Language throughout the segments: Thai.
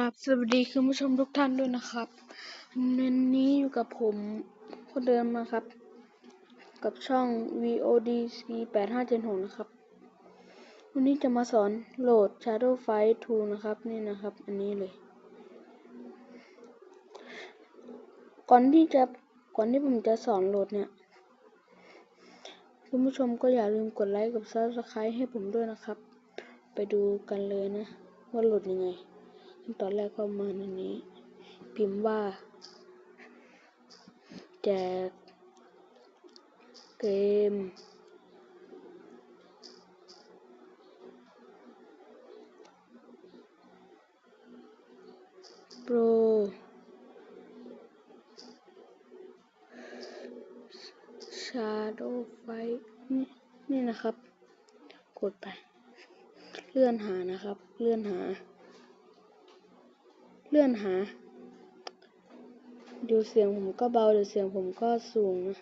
ครับสวัสดีคุณผู้ชมทุกท่านด้วยนะครับวันนี้อยู่กับผมคนเดิมนะครับ กับช่อง VODC 8576นะครับ วันนี้จะมาสอนโหลด Shadow Fight 2 นะครับ นี่นะครับ อันนี้เลย ก่อนที่จะก่อนที่ผมจะสอนโหลดเนี่ย คุณผู้ชมก็อย่าลืมกดไลค์กับ Subscribe ให้ผมด้วยนะครับ ไปดูกันเลยนะ ว่าโหลดยังไง ตอนแรกก็มาในนี้ พิมพ์ว่าแจกเกม โปรชาโดไฟนี่นี่นะครับ กดไป เลื่อนหานะครับ เลื่อนหา เลื่อนหา ดูเสียงผมก็เบาดูเสียงผมก็สูงนะ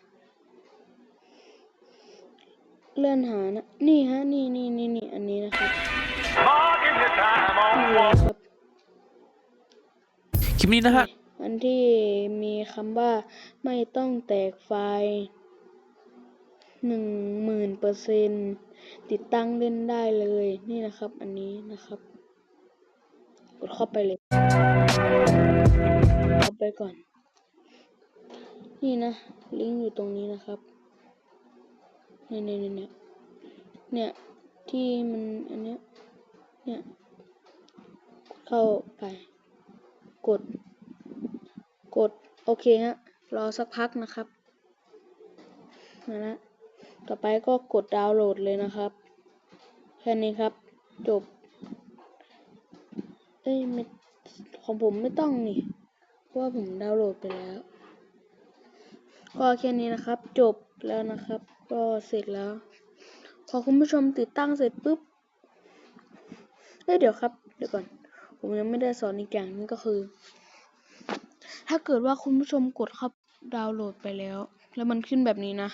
เลื่อนหานะ นี่ฮะ นี่นี่นี่นี่อันนี้นะครับ Marking your time on นี่เลยครับ คลิปนี้นะฮะ อันที่มีคำว่าไม่ต้องแตกไฟล์หนึ่งหมื่นเปอร์เซ็นติดตั้งเล่นได้เลย นี่นะครับ อันนี้นะครับ กดเข้าไปเลยเอา ไปก่อน นี่นะ ลิงก์อยู่ตรงนี้นะครับ เนี่ยเนี่ยเนี่ยเนี่ย ที่มันอันเนี้ย เนี่ย เข้าไป กด กด โอเคฮะ รอสักพักนะครับมาละต่อไปก็กดดาวน์โหลดเลยนะครับ แค่นี้ครับ จบ เอ้ยไม่ของผมไม่ต้องนี่ เพราะว่าผมดาวน์โหลดไปแล้ว ก็แค่นี้นะครับ จบแล้วนะครับ ก็เสร็จแล้ว พอคุณผู้ชมติดตั้งเสร็จปุ๊บเอ้ยเดี๋ยวครับ เดี๋ยวก่อน ผมยังไม่ได้สอนอีกอย่างนึงก็คือ ถ้าเกิดว่าคุณผู้ชมกดเข้าดาวน์โหลดไปแล้ว แล้วมันขึ้นแบบนี้นะ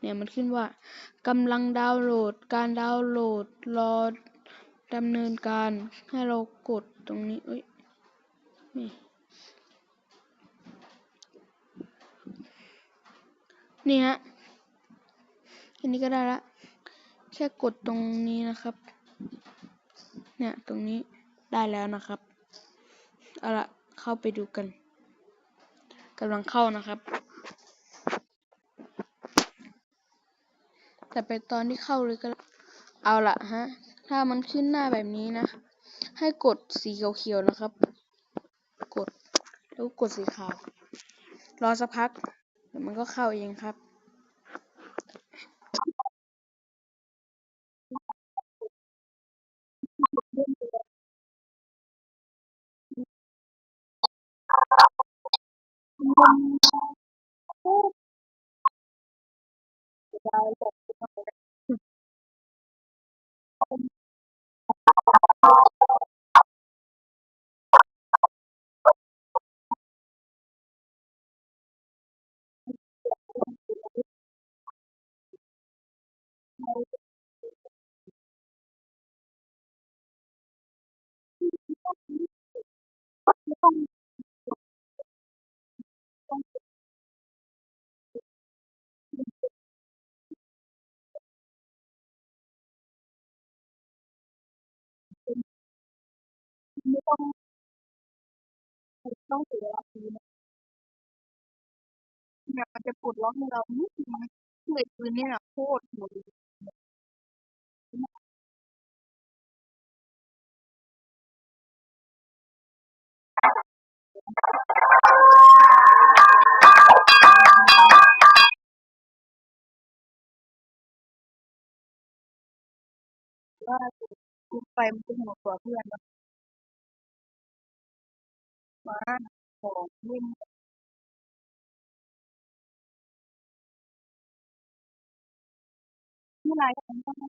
เนี่ยมันขึ้นว่ากำลังดาวน์โหลด การดาวน์โหลดรอดำเนินการให้เรากดตรงนี้เอ้ยนี่ นี่ฮะอันนี้ก็ได้ละ แค่กดตรงนี้นะครับ เนี่ยตรงนี้ได้แล้วนะครับ เอาละเข้าไปดูกันกำลังเข้านะครับ แต่ไปตอนที่เข้าเลยก็ เอาละฮะ ถ้ามันขึ้นหน้าแบบนี้นะ ให้กดสีเขียวๆนะครับ กดแล้วกดสีขาว รอสักพัก เดี๋ยวมันก็เข้าเองครับ ต้องเสียเวลาทีนะเนี่ยมันจะปลดล็อกให้เรานิดนึงนะคือไอ้ปืนเนี่ยโคตรโหด ว่าทุกไฟมันจะหมดกว่าเพื่อนนะมาของเล่นที่ไรกันก็ไม่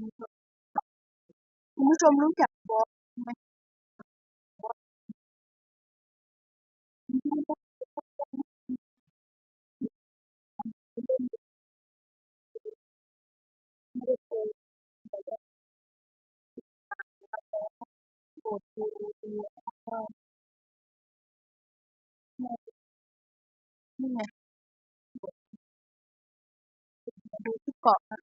คุณผู้ชมรู้จักบอสไหม นี่ไง ดูที่เกาะนะ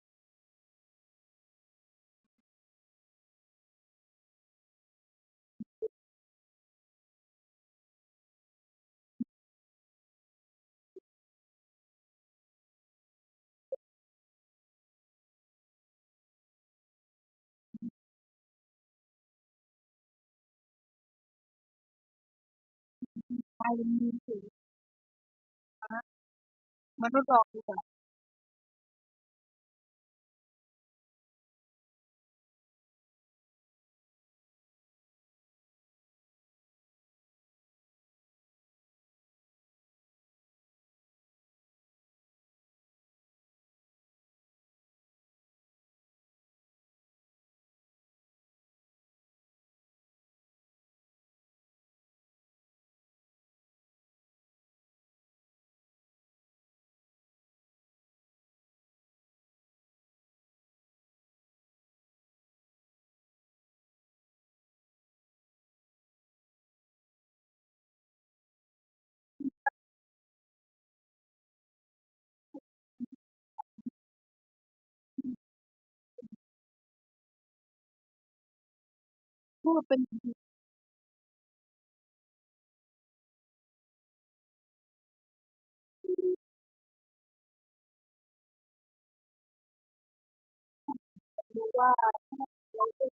อ ไม่ได้สนเราต้องมนไปนี่ไปมีสิมาทดลองดูก่อน พูดเป็นดูว่าเราเป็น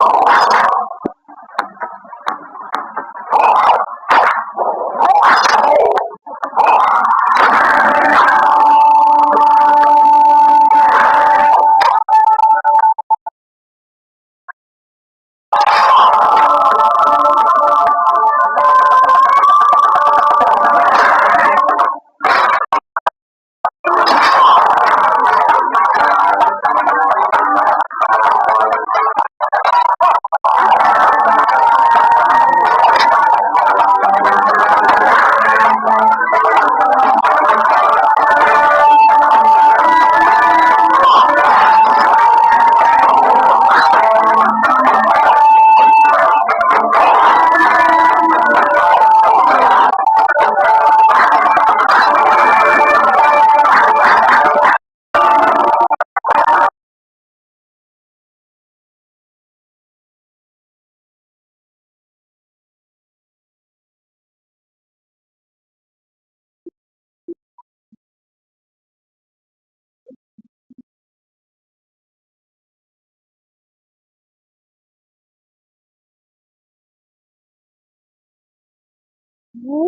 Oh, โอ้